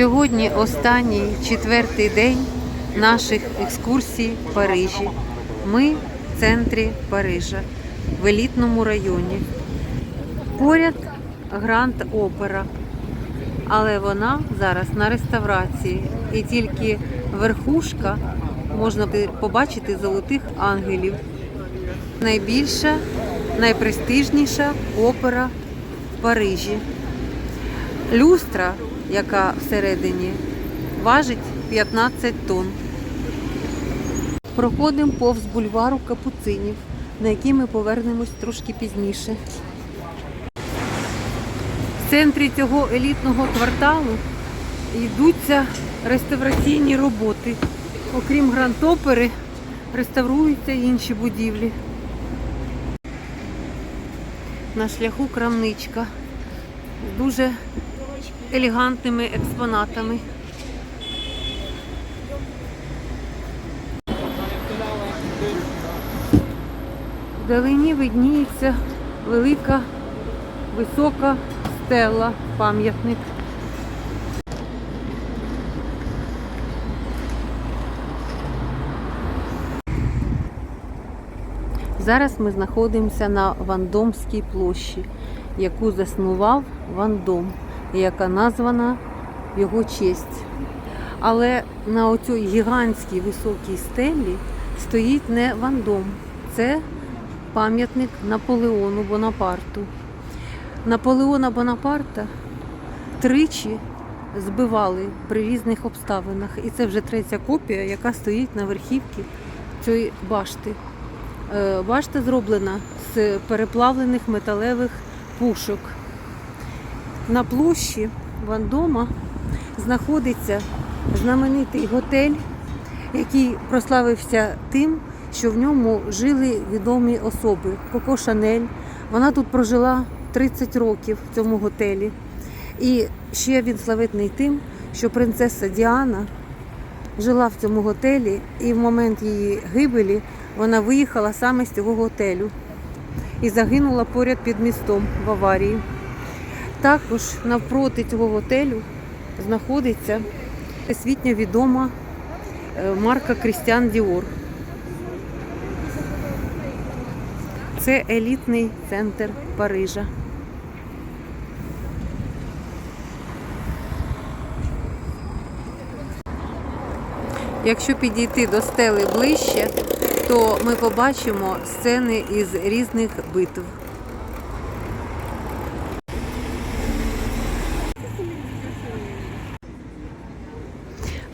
Сьогодні останній четвертий день наших екскурсій в Парижі. Ми в центрі Парижа, в елітному районі. Поряд Гранд Опера. Але вона зараз на реставрації. І тільки верхушка можна побачити золотих ангелів. Найбільша, найпрестижніша опера в Парижі. Люстра, яка всередині, важить 15 тонн. Проходимо повз бульвару капуцинів, на який ми повернемось трошки пізніше. В центрі цього елітного кварталу йдуться реставраційні роботи. Окрім гранд-опери, реставруються інші будівлі. На шляху крамничка дуже елегантними експонатами. Вдалині видніється велика висока стела, пам'ятник. Зараз ми знаходимося на Вандомській площі, яку заснував Вандом, яка названа його честь. Але на оцій гігантській високій стелі стоїть не Вандом, це пам'ятник Наполеону Бонапарту. Наполеона Бонапарта тричі збивали при різних обставинах. І це вже третя копія, яка стоїть на верхівці цієї башти. Е, Башта зроблена з переплавлених металевих пушок. На площі Вандома знаходиться знаменитий готель, який прославився тим, що в ньому жили відомі особи. Коко Шанель. Вона тут прожила 30 років в цьому готелі. І ще він славетний тим, що принцеса Діана жила в цьому готелі, і в момент її гибелі вона виїхала саме з цього готелю і загинула поряд під містом в аварії. Також навпроти цього готелю знаходиться світньо відома е, марка Крістіан Діор. Це елітний центр Парижа. Якщо підійти до стели ближче, то ми побачимо сцени із різних битв.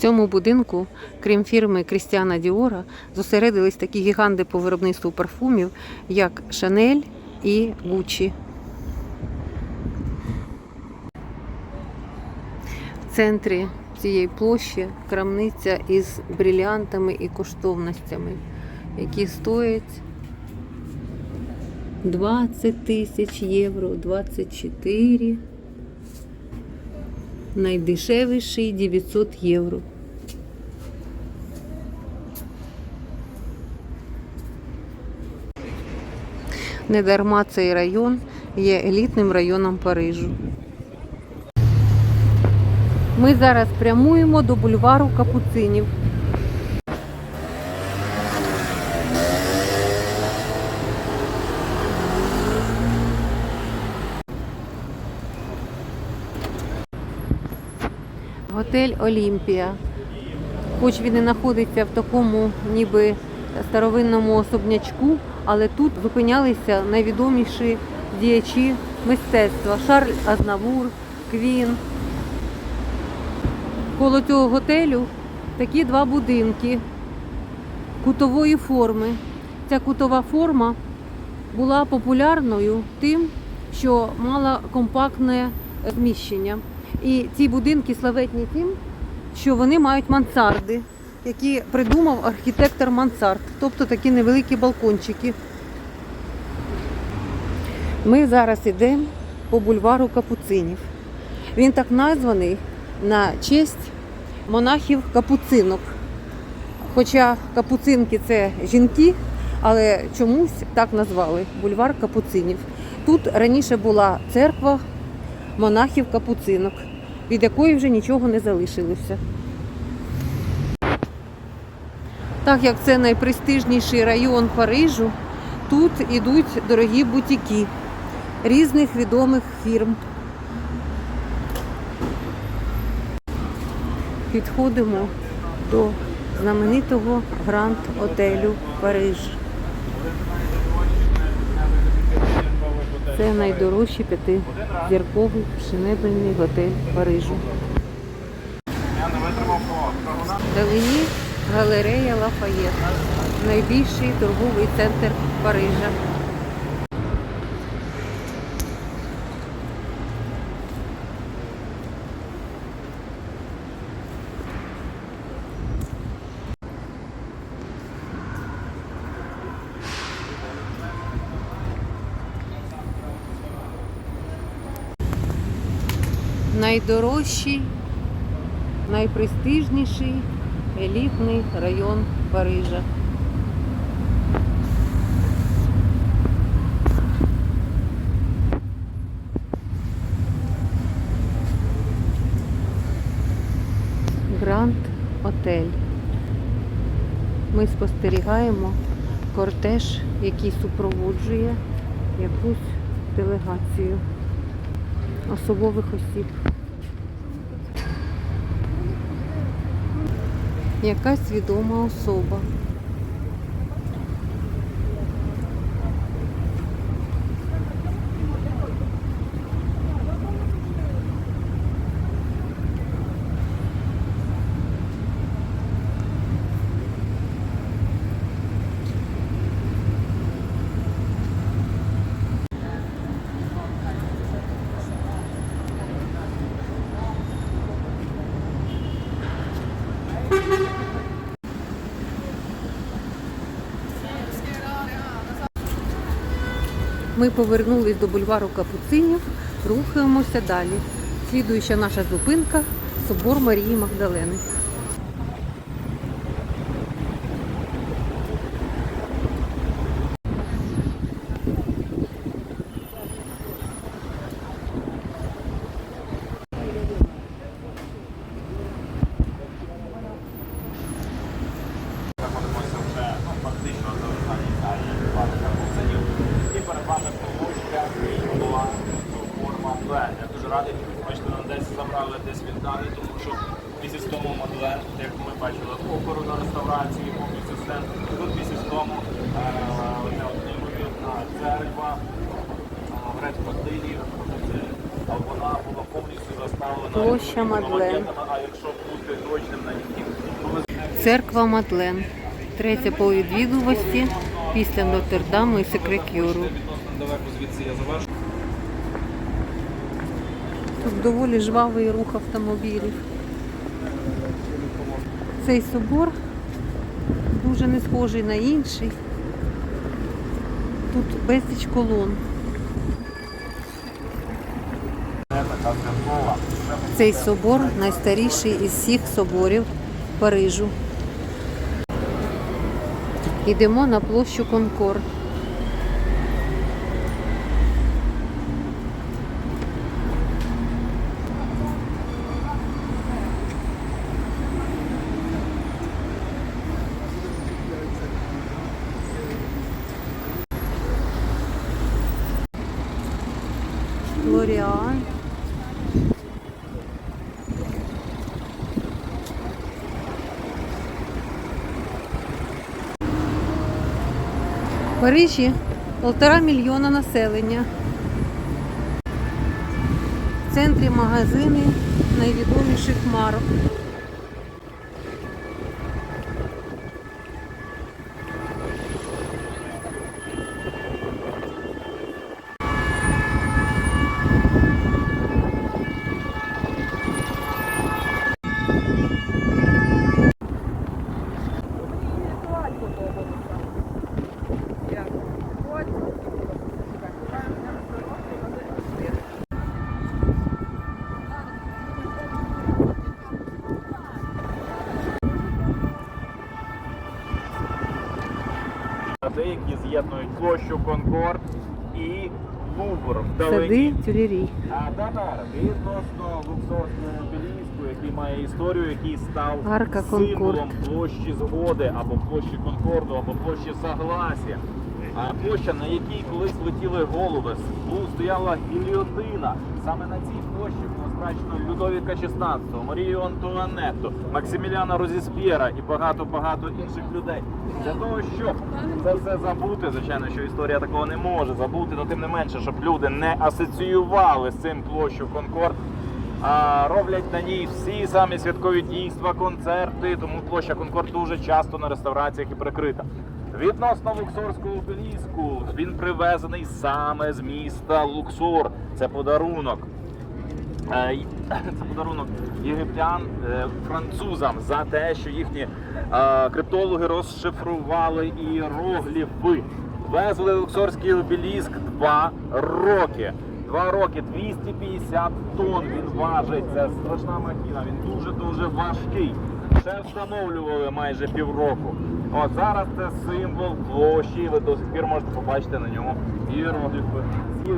Цьому будинку, крім фірми Крістіана Діора, зосередились такі гіганти по виробництву парфумів, як Шанель і Гуччі. В центрі цієї площі крамниця із брилянтами і коштовностями, які стоять 20 тисяч євро, 24. Найдешевіший 900 євро. Недарма цей район є елітним районом Парижу. Ми зараз прямуємо до бульвару Капуцинів. Готель Олімпія. Хоч він і знаходиться в такому ніби старовинному особнячку, але тут зупинялися найвідоміші діячі мистецтва Шарль Азнавур, Квін. Коло цього готелю такі два будинки кутової форми. Ця кутова форма була популярною тим, що мала компактне зміщення. І ці будинки славетні тим, що вони мають мансарди, які придумав архітектор мансард, тобто такі невеликі балкончики. Ми зараз йдемо по бульвару Капуцинів. Він так названий на честь монахів-капуцинок. Хоча капуцинки це жінки, але чомусь так назвали бульвар Капуцинів. Тут раніше була церква монахів-капуцинок. від якої вже нічого не залишилося. Так як це найпрестижніший район Парижу, тут ідуть дорогі бутіки різних відомих фірм. Підходимо до знаменитого Гранд Отелю Париж. Це найдорожчий п'ятизірковий пшенебельний готель Парижу. Далині галерея Лафаєт, найбільший торговий центр Парижа. Найдорожчий, найпрестижніший елітний район Парижа. Гранд Отель. Ми спостерігаємо кортеж, який супроводжує якусь делегацію особових осіб. Якась відома особа. Ми повернулись до бульвару Капуцинів, рухаємося далі. Слідуюча наша зупинка собор Марії Магдалени. знаходимося вже ну, фактично до останній стадії бульвару Карпусинів. І перед вами площа була форма Мадлен. Я дуже радий, бачите, нам десь забрали, десь віддали, тому що тому як ми бачили, оперу на реставрації, повністю стенд. Тут місяць тому неймовірна церква е, в грецькому стилі. А вона була повністю заставлена Площа Мадлен. А якщо бути точним на їхніх, Церква Мадлен. Третя по відвідувості після Нотр-Даму і Секрекюру. відносно далеко звідси я завершу. Тут доволі жвавий рух автомобілів. Цей собор дуже не схожий на інший. Тут безліч колон. Цей собор найстаріший із всіх соборів Парижу. Йдемо на площу Конкорд. В Парижі полтора мільйона населення. В центрі магазини найвідоміших марок. які з'єднують площу Конкорд і Лувр Сади вдалині. А тепер відносно Луксорського обеліску, який має історію, який став Арка символом Конкорд. площі згоди або площі Конкорду, або площі Согласія. Площа, на якій колись летіли була стояла гільйотина. Саме на цій площі було страчено Людовіка XVI, Марію Антуанетту, Максиміляна Розіспєра і багато-багато інших людей. Для того, щоб це все забути, звичайно, що історія такого не може забути, але тим не менше, щоб люди не асоціювали з цим площу Конкорд, а роблять на ній всі самі святкові дійства, концерти, тому площа Конкорд дуже часто на реставраціях і прикрита. Відносно Луксорського обеліску, він привезений саме з міста Луксор. Це подарунок. Е, Це подарунок єгиптян е, французам за те, що їхні е, криптологи розшифрували іерогліфи. Везли Луксорський обеліск два роки. Два роки 250 тонн він важить. Це страшна махіна. Він дуже дуже важкий. Ще встановлювали майже півроку. От зараз це символ площі. Ви до сих пір можете побачити на ньому іерогліфи з.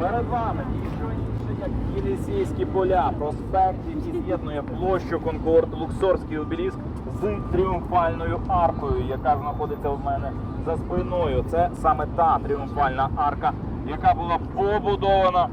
Перед вами ніщо інше, як Єлісейські поля, проспект, який з'єднує площу Конкорд, Луксорський обеліск з тріумфальною аркою, яка знаходиться в мене за спиною. Це саме та тріумфальна арка, яка була побудована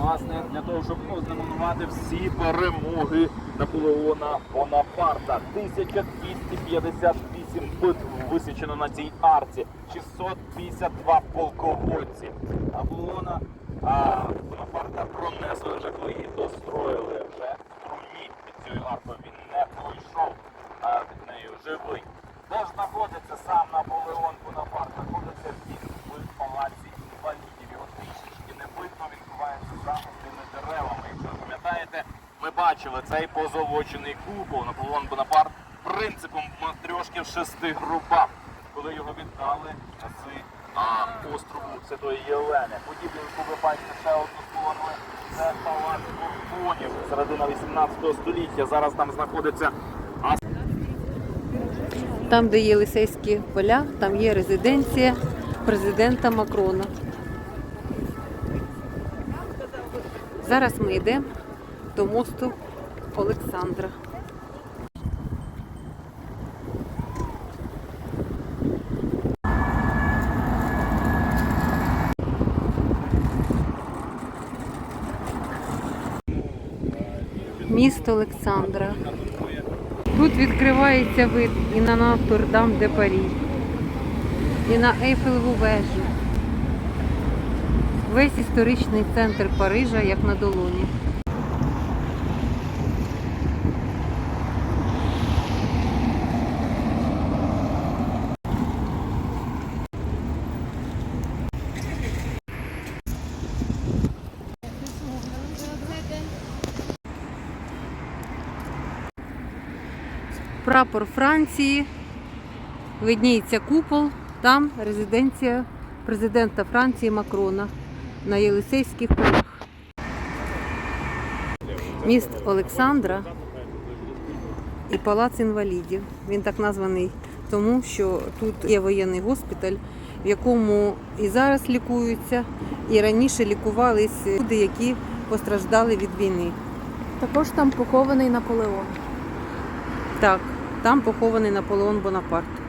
власне для того, щоб ознаменувати всі перемоги Наполеона Бонапарта. 1258 битв висічено на цій арці, 652 полководці. Наполеона а, Бонапарта пронесли вже, коли її достроїли вже руні під цією аркою. Він не пройшов а, під нею живий. Де ж знаходиться сам Наполеон Бонапарт? Знаходиться він в палаці інвалідів. Його трішечки не видно, він ховається за тими деревами. Якщо ви пам'ятаєте, ми бачили цей позолочений купол Наполеон Бонапарт принципом матрьошки в шести групах, коли його віддали з а, острову Святої Єлени. Подібну, ви бачите ще одну сторону, це палац Бурбонів, середина 18 століття. Зараз там знаходиться Там, де є лисейські поля, там є резиденція президента Макрона. Зараз ми йдемо до мосту Олександра. Місто Олександра. Тут відкривається вид і на Нотр-Дам де Парі, і на Ейфелеву вежу. Весь історичний центр Парижа як на долоні. Прапор Франції, видніється купол, там резиденція президента Франції Макрона на Єлисейських полях. Міст Олександра і палац інвалідів. Він так названий тому, що тут є воєнний госпіталь, в якому і зараз лікуються, і раніше лікувались люди, які постраждали від війни. Також там похований Наполеон. Так, там похований Наполеон Бонапарт.